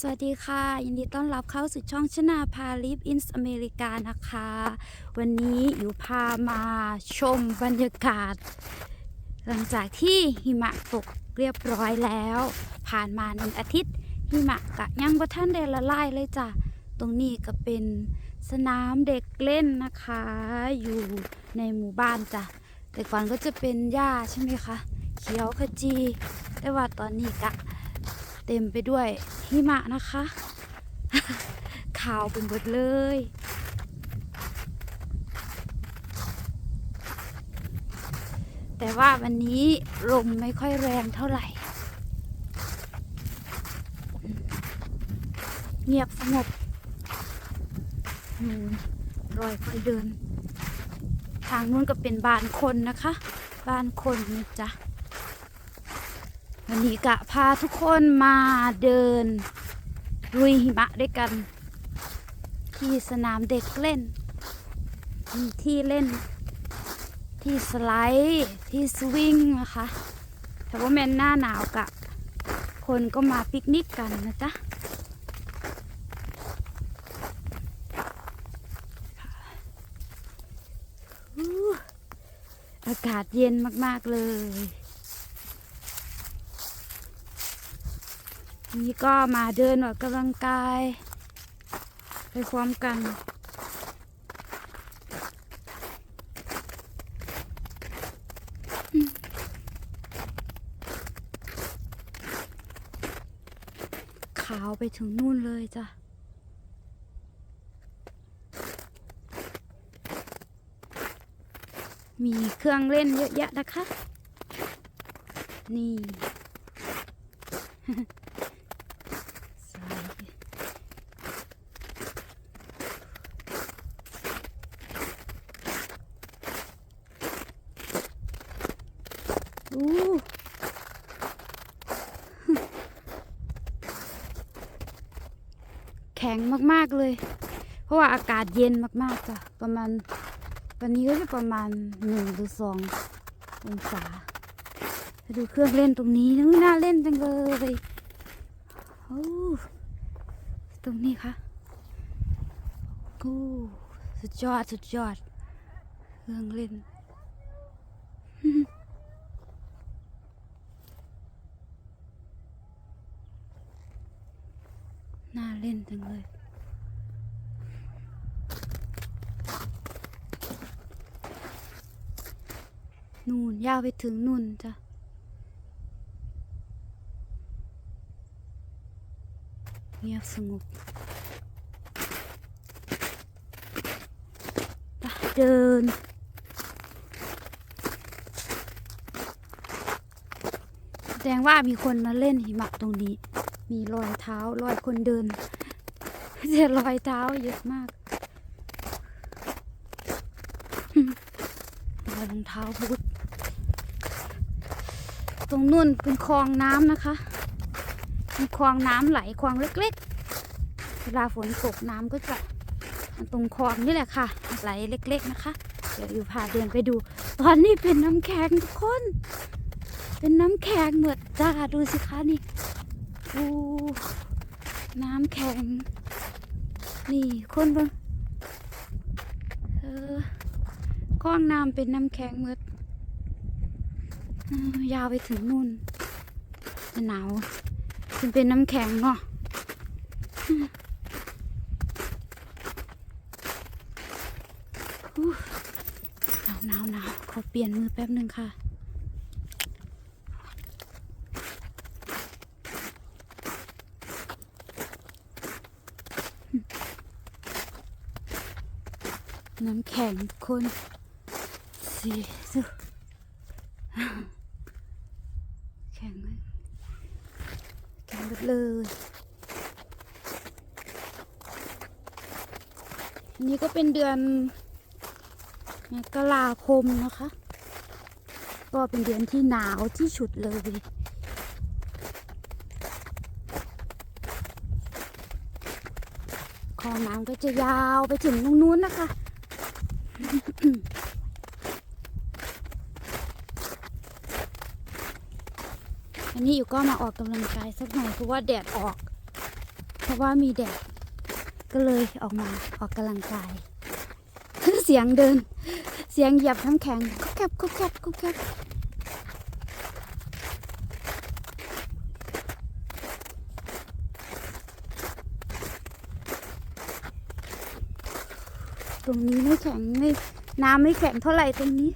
สวัสดีค่ะ ยินดีต้อนรับเข้าสู่ช่องชนาพาลิฟอินส์อเมริกานะคะ วันนี้อยู่พามาชมบรรยากาศ หลังจากที่หิมะตกเรียบร้อยแล้ว ผ่านมาหนึ่งอาทิตย์ หิมะกะยังบ่ท่านได้ละลายเลยจ้ะ ตรงนี้ก็เป็นสนามเด็กเล่นนะคะ อยู่ในหมู่บ้านจ้ะ แต่ก่อนก็จะเป็นหญ้าใช่ไหมคะ เขียวขจี แต่ว่าตอนนี้กะ เต็มไปด้วยหิมะนะคะ ขาวเป็นหมดเลย แต่ว่าวันนี้ลมไม่ค่อยแรงเท่าไหร่ เงียบสงบอืมรอยคนเดิน ทางนู้นก็เป็นบ้านคนนะคะ บ้านคนนะจ๊ะ วันนี้กะพาทุกคนมาเดินลุยหิมะด้วยกัน ที่สนามเด็กเล่น มีที่เล่น ที่สไลด์ที่สวิงนะคะ แต่ว่าแมนหน้าหนาวกะ คนก็มาปิกนิกกันนะจ๊ะอู้อากาศเย็นมาก ๆ เลย นี่ก็มาเดินออกกำลังกาย ไปพร้อมกันขาวไปถึงนู่นเลยจ้ะ มีเครื่องเล่นเยอะแยะนะคะ นี่ ใส่ อู้แข็งมากๆเลย เพราะว่าอากาศเย็นมากๆจ้ะประมาณวันนี้ก็จะประมาณหนึ่งหรือสององศาดูเครื่องเล่นตรงนี้นึกน่าเล่นจังเลยโอ้ตรงนี้ค่ะโอ้สุดยอด สุดยอด เครื่องเล่น น่า เล่นจังเลย นู่นยาวไปถึงนู่นจ้ะเงียบสงบไปเดินแสดงว่ามีคนมาเล่นหิมะตรงนี้ มีรอยเท้ารอยคนเดินแต่รอยเท้าเยอะมากรอยรองเท้าบูทตรงนู่นเป็นคลองน้ำนะคะ มีคลองน้ำไหลคลองเล็กๆ เวลาฝนตกน้ำก็จะตรงคลองนี่แหละค่ะ ไหลเล็ก ๆนะคะ เดี๋ยวอยู่พาเดินไปดู ตอนนี้เป็นน้ำแข็งทุกคน เป็นน้ำแข็งเหมือนจ้าดูสิคะนี่ อู้น้ำแข็ง นี่คนเบิ่งเออคลองน้ำเป็นน้ำแข็งมือนเออยาวไปถึงนู่นจะหนาวมันเป็นน้ำแข็งเนาะหนาวหนาวหนาวขอเปลี่ยนมือแป๊บหนึ่งค่ะ น้ำแข็งคนสีสุแข็งเลยแข็งหมดเลยอันนี้ก็เป็นเดือนมกราคมนะคะ ก็เป็นเดือนที่หนาวที่สุดเลยคลองน้ำก็จะยาวไปถึงตรงนู้นนะคะ อันนี้อยู่ก็มาออกกำลังกายสักหน่อยเพราะว่าแดดออก เพราะว่ามีแดด ก็เลยออกมาออกกำลังกาย เสียงเดิน เสียงเหยียบน้ำแข็งกุ๊กแคบกุ๊กแคบกุ๊กแคบ ตรงนี้ไม่แข็งไม่น้ำไม่แข็งเท่าไหร่ตรงนี้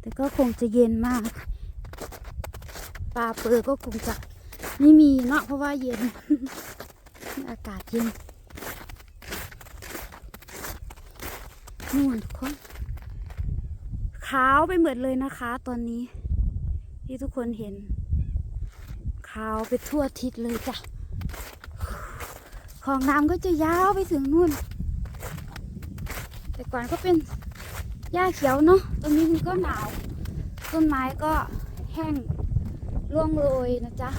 แต่ก็คงจะเย็นมากปลาเปือก็คงจะไม่มีเนาะเพราะว่าเย็น อากาศเย็นนู่นทุกคนขาวไปหมดเลยนะคะ ตอนนี้ ที่ทุกคนเห็นขาวไปทั่วทิศเลยจ้ะของน้ำก็จะยาวไปถึงนู่น ก่อนก็เป็นหญ้าเขียวเนาะตรงนี้มันก็หนาว ต้นไม้ก็แห้งร่วงโรยนะจ๊ะ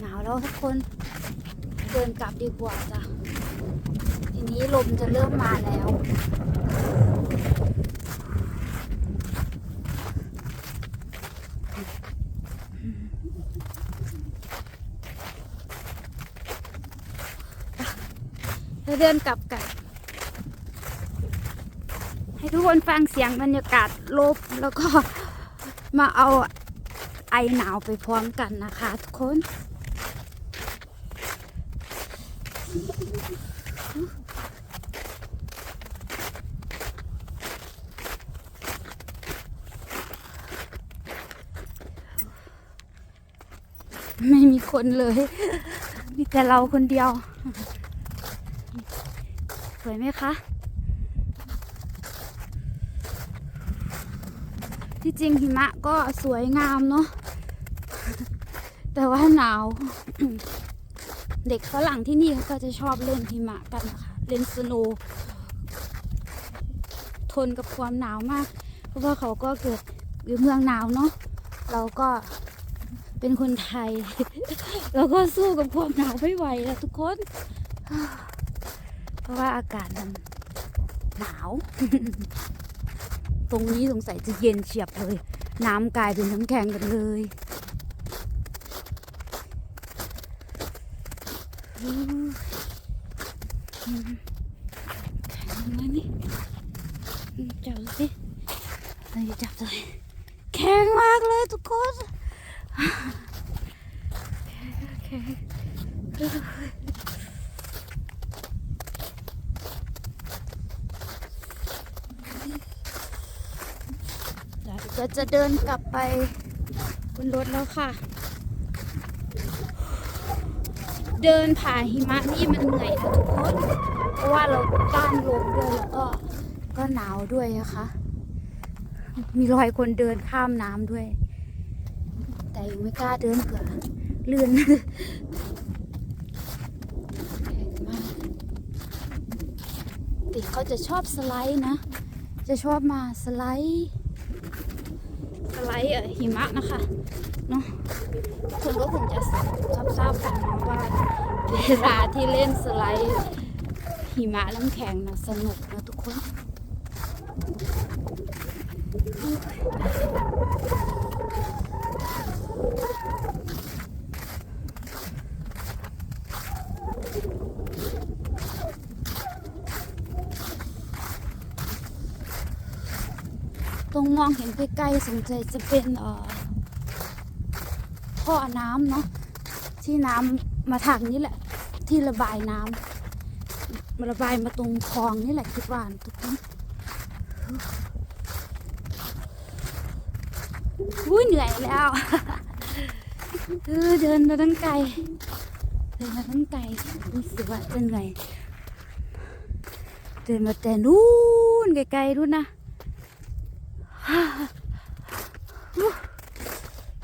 หนาวแล้วทุกคนเดินกลับดีกว่าจ้ะ ทีนี้ลมจะเริ่มมาแล้ว เราเดินกลับกัน ให้ทุกคนฟังเสียงบรรยากาศลบแล้วก็มาเอาไอหนาวไปพร้อมกันนะคะทุกคนไม่มีคนเลย มีแต่เราคนเดียว วยไหมคะ ที่จริงหิมะก็สวยงามเนาะ แต่ว่าหนาว เด็กฝรั่งที่นี่เขาก็จะชอบเล่นหิมะกันนะคะเล่นสโนว์ทนกับความหนาวมาก เพราะว่าเขาก็เกิดอยู่เมืองหนาวเนาะ เราก็เป็นคนไทย เราก็สู้กับความหนาวไม่ไหวแล้วทุกคน ราะว่าอากาศมันหนาว ตรงนี้สงสัยจะเย็นเฉียบเลย น้ำกลายเป็นน้ำแข็งกันเลยแข็งเลยนี่จับสิเราจะจับเลยแข็งมากเลยทุกคนแข็งเดี๋ยวจะเดินกลับไปบนรถแล้วค่ะ เดินผ่านหิมะนี่มันเหนื่อยนะทุกคน เพราะว่าเราต้านลมด้วยแล้วก็ก็หนาวด้วยนะคะ มีรอยคนเดินข้ามน้ำด้วย แต่ยังไม่กล้าเดินเผื่อลื่นแข็งมากเขาจะชอบสไลด์นะ จะชอบมาสไลด์ ไลด์เออหิมะนะคะเนาะคนก็คงจะทราบทราบกันนะว่าเวลาที่เล่นสไลด์หิมะน้ำแข็งนะสนุกนะทุกคน ตรงมองเห็นใกล้ๆสงสัยจะเป็นเอ่อท่อน้ำเนาะที่น้ำมาทางนี้แหละ ที่ระบายน้ำมาระบายมาตรงคลองนี่แหละคิดว่านทุกคนอุ้ยเหนื่อยแล้วเออเดินมาตั้งไกลเดินมาตั้งไกลรู้สึกว่าจะเหนื่อยเดินมาแต่นู้นไกลๆนู้นนะ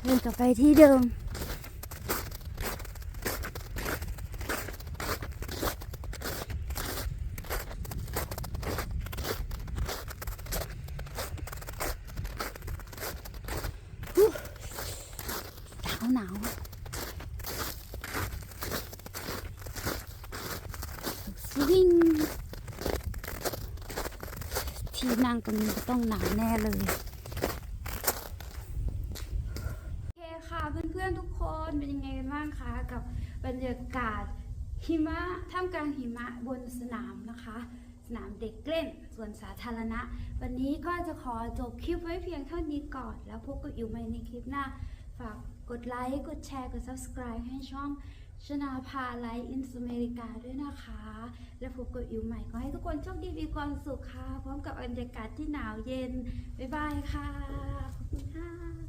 เดินกลับไปที่เดิม หนาวหนาวสวิง ที่นั่งตรงนี้ก็ต้องหนาวแน่เลยโอเคค่ะเพื่อนๆทุกคนเป็นยังไงกันบ้างคะกับบรรยากาศหิมะท่ามกลางหิมะบนสนามนะคะ สนามเด็กเล่นส่วนสาธารณะ วันนี้ก็จะขอจบคลิปไว้เพียงเท่านี้ก่อน แล้วพบกันอยู่ใหม่ในคลิปหน้า ฝากกดไลค์ กดแชร์ กด subscribe ให้ช่อง ชนาภาไลฟ์อินสอเมริกาด้วยนะคะ และพบกันอยู่ใหม่ก็ให้ทุกคนโชคดีมีความสุขค่ะ พร้อมกับบรรยากาศที่หนาวเย็น บ๊ายบายค่ะ ขอบคุณค่ะ